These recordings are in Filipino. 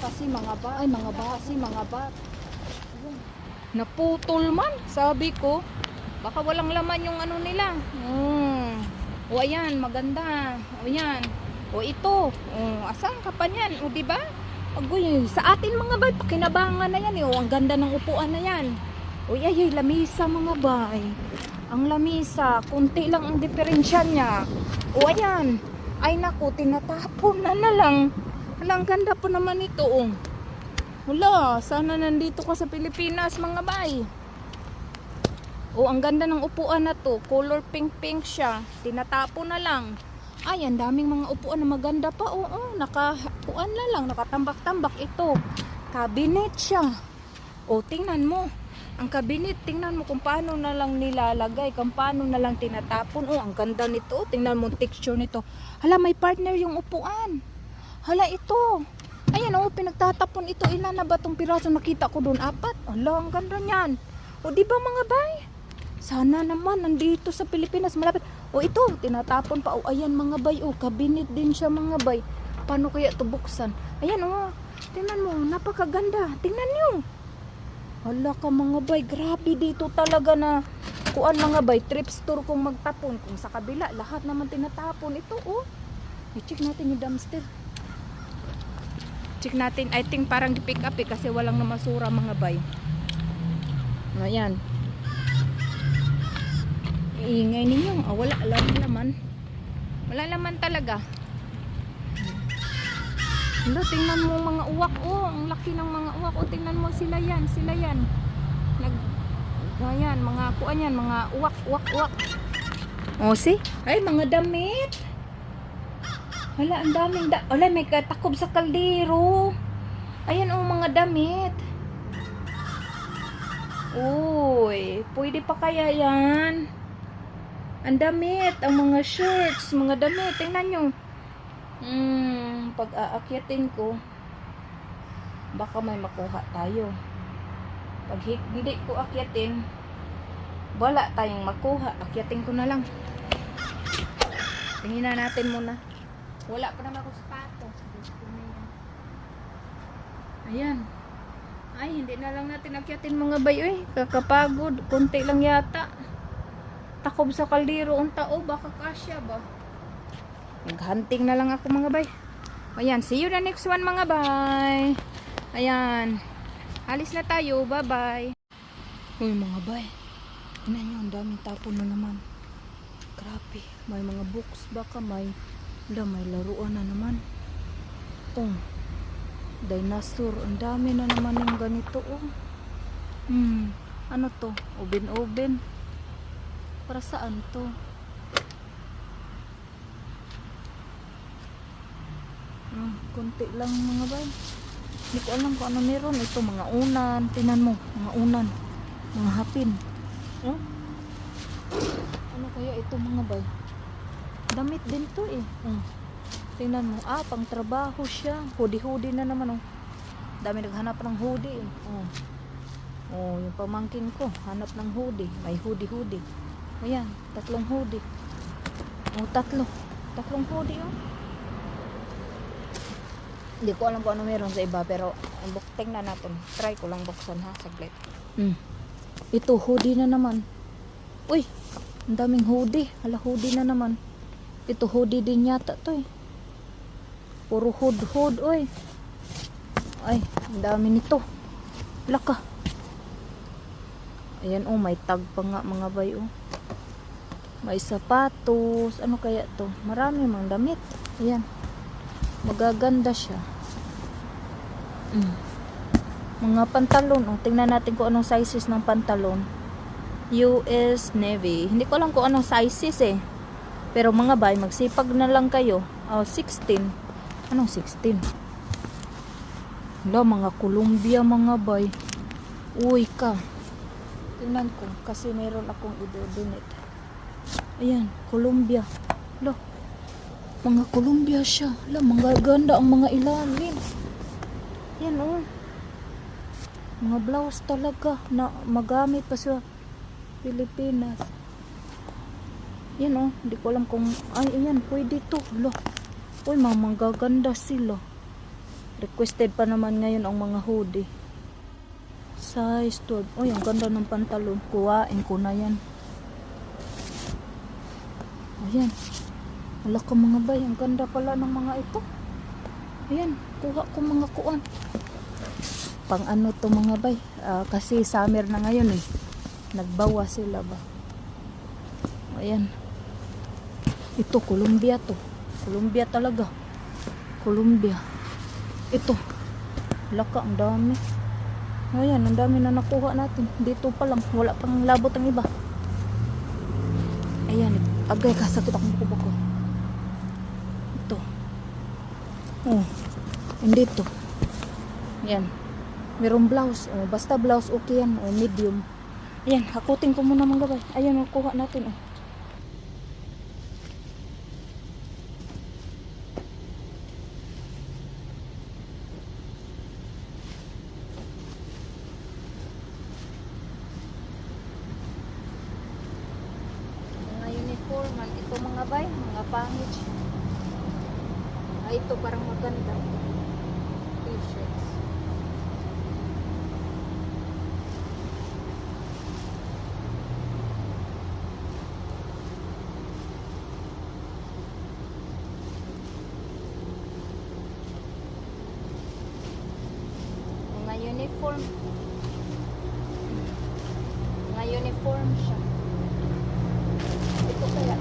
kasi mga ba, ay mga basi, mga bat. Naputol man, sabi ko. Baka walang laman yung ano nila. Mm. O ayan, maganda. O yan. O ito. O, asan ka pa yan? O di ba? Agoy, sa atin mga bay, pakinabangan na yan eh. O, ang ganda ng upuan na yan. O ay, ay, lamisa mga bay. Ang lamisa, kunti lang ang diferensya niya. O ayan. Ay naku, tinatapon na na lang. Hala, ang ganda po naman ito. Oh. Wala, sana nandito ka sa Pilipinas mga bay. Oh, ang ganda ng upuan na to. Color pink-pink siya. Tinatapo na lang. Ay, ang daming mga upuan na maganda pa. Oo, nakapuan na lang. Nakatambak-tambak ito. Cabinet siya. O, tingnan mo. Ang cabinet, tingnan mo kung paano na lang nilalagay. Kung paano na lang tinatapon. Oh, ang ganda nito. Tingnan mo texture nito. Hala, may partner yung upuan. Hala, ito. Ayan, oh, pinagtatapon ito. Ilan na ba itong piraso nakita ko doon? Apat. Hala, ang ganda niyan. O, di ba mga bay? Sana naman, nandito sa Pilipinas, malapit. O, ito, tinatapon pa. O, ayan mga bay. O, cabinet din siya mga bay. Paano kaya ito buksan? Ayan, oh. Tingnan mo, napakaganda. Tingnan nyo. Hala ka mga bay, grabe dito talaga na kuan mga bay, trip store kung magtapon. Kung sa kabila, lahat naman tinatapon. Ito, oh. I-check natin yung dumpster. Check natin. I think parang di-pick up eh kasi walang namasura mga bay. Ayan. Iingay ninyo. Ah, wala alam naman. Wala naman talaga. Hala, tingnan mo mga uwak. Oh, ang laki ng mga uwak. Oh, tingnan mo sila yan. Sila yan. Nag... Ayan, mga kuan yan. Mga uwak, uwak, uwak. Oh, see? Ay, mga damit. Hala, ang daming da... Hala, may katakob sa kaldero. Ayan, oh, mga damit. Uy, pwede pa kaya yan? Ang damit, ang mga shirts, mga damit. Tingnan nyo. Hmm, pag aakyatin ko, baka may makuha tayo. Pag hi- hindi ko akyatin, wala tayong makuha. Akyatin ko na lang. Tingnan na natin muna. Wala pa naman ako sapatos. Ayan. Ay, hindi na lang natin akyatin mga bayo eh. Kakapagod. Kunti lang yata. Takob sa kaldero ang tao. Baka kasya ba? Naghunting na lang ako mga bay. Ayan, see you the next one mga bay. Ayan. Alis na tayo. Bye-bye. Uy mga bay. Tingnan nyo, ang daming tapon na naman. Grabe. May mga books baka may Wala, may laruan na naman. Oh. Dinosaur. Ang dami na naman yung ganito. Oh. Hmm. Ano to? Oben-oben. Para saan to? Hmm, konti lang mga bay. Hindi ko alam kung ano meron. Ito mga unan. Tinan mo. Mga unan. Mga hapin. Oh? Ano kaya ito mga bay? Damit din to eh. Hmm. Tingnan mo. Ah, pang trabaho siya. Hoodie-hoodie na naman oh. Dami naghanap ng hoodie eh. Oh. Oh, yung pamangkin ko, hanap ng hoodie. May hoodie-hoodie. Ayan, tatlong hoodie. Oh, tatlo. Tatlong hoodie oh. Hindi ko alam kung ano meron sa iba pero buk tingnan natin. Try ko lang buksan ha, saglit. Hmm. Ito, hoodie na naman. Uy, ang daming hoodie. Hala, hoodie na naman. Ito, hoodie din yata to eh. Puro hood, hood, oy. Ay, ang dami nito. Laka. Ayan, oh, may tag pa nga mga bay, oh. May sapatos. Ano kaya to? Marami mga damit. Ayan. Magaganda siya. Mm. Mga pantalon. Oh, tingnan natin kung anong sizes ng pantalon. US Navy. Hindi ko alam kung anong sizes eh. Pero mga bay, magsipag na lang kayo. Oh, 16. Anong 16? Hala, mga Columbia mga bay. Uy ka. Tingnan ko kasi meron akong i-donate. Ayan, Columbia. Hala, mga Columbia siya. Hala, mga ganda ang mga ilalim. Yan oh. Mga blouse talaga na magamit pa sa Pilipinas. Yan oh, hindi ko alam kung ay ayan, pwede to. Hala. Uy, mga magaganda sila. Requested pa naman ngayon ang mga hoodie. Size 12. Uy, ang ganda ng pantalon. Kuhain ko na yan. Ayan. Wala ka mga bay. Ang ganda pala ng mga ito. Ayan. Kuha ko mga kuan. Pang ano to mga bay. Ah, kasi summer na ngayon eh. Nagbawa sila ba. Ayan. Ito, Columbia to. Columbia talaga. Columbia. Ito. Laka, ang dami. Ayan, ang dami na nakuha natin. Dito pa lang. Wala pang labot ang iba. Ayan. Agay, kasakit akong buko ko. Ito. Oh. Hindi to. Ayan. Merong blouse. Oh, basta blouse, okay yan. Oh, medium. Ayan, hakutin ko muna mga gabay. Ayan, nakuha natin. Oh. mga uniform man ito mga bay mga pangit. Ay ito parang maganda. T-shirts. Mga uniform. Mga uniform siya ito kaya.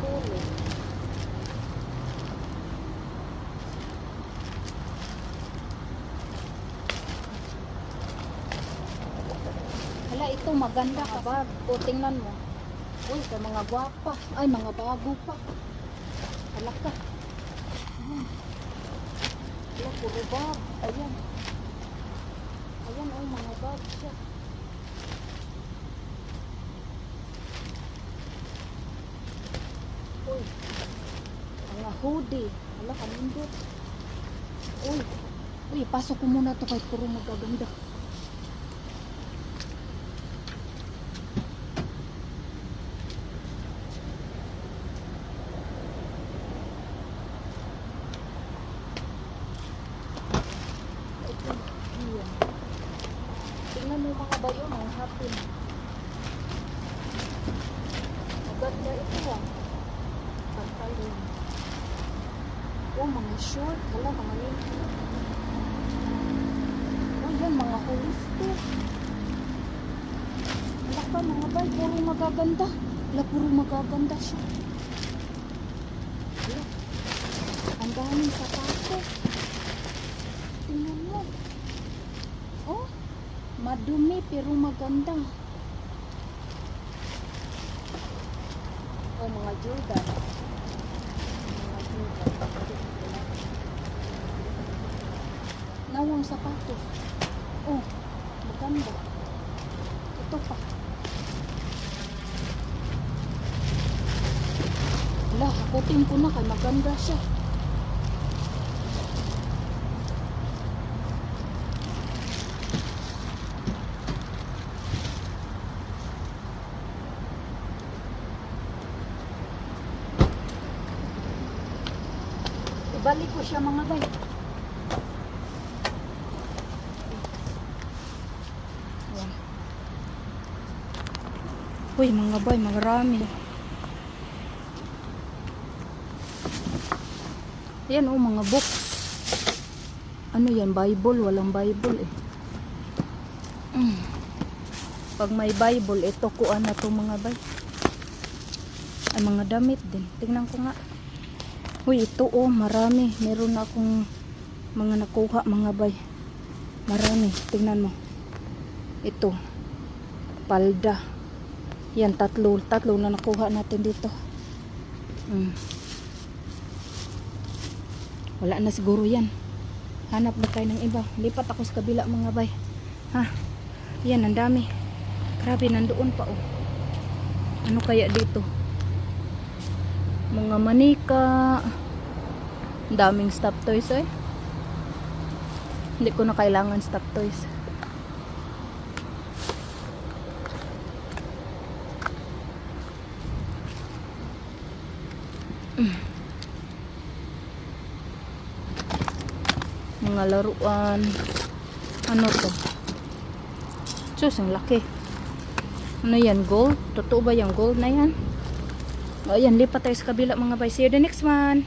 Polo. Hala, ito maganda ka bag. O, tingnan mo. Uy, sa mga gwapa. Ay, mga bago pa. Hala ka. Ayan. Hala, puro bag. Ayan. Ayan, oh, mga bag siya. Uy. Mga hoodie. Hala, kanindot. Uy. Uy, pasok ko muna to kahit puro magaganda. Ito, ayan. Tingnan mo mga bayo, mga hapon. Maganda ito ah. Pantalon. Oh, mga short. Wala, mga lingki. Oh, yan, mga holistic. Wala pa, mga bay. Puro magaganda. Wala, puro magaganda siya. Wala. Ang daming sapatos. Tingnan mo. Oh, madumi pero maganda. Oh, mga Jordan. Mga Jordan. Nawang sapatos. Oh, maganda. Ito pa. Wala, hakutin ko na kay maganda siya. Ibalik ko siya mga bay. Ayan. Uy, mga bay, marami. Yan oh, mga books. Ano yan, Bible? Walang Bible eh. Mm. Pag may Bible, ito kuan na to mga bay. Ay, mga damit din. Tingnan ko nga. Uy, ito oh, marami. Meron na akong mga nakuha, mga bay. Marami. Tingnan mo. Ito. Palda. Yan, tatlo. Tatlo na nakuha natin dito. Mm. Wala na siguro yan. Hanap na tayo ng iba. Lipat ako sa kabila, mga bay. Ha? Yan, ang dami. Grabe, nandoon pa oh. Ano kaya dito? mga manika daming stop toys eh hindi ko na kailangan stop toys Mga laruan. Ano to? Diyos, ang laki. Ano yan, gold? Totoo ba yung gold na yan? O, yan, lipat tayo sa kabila mga boys. See you the next one.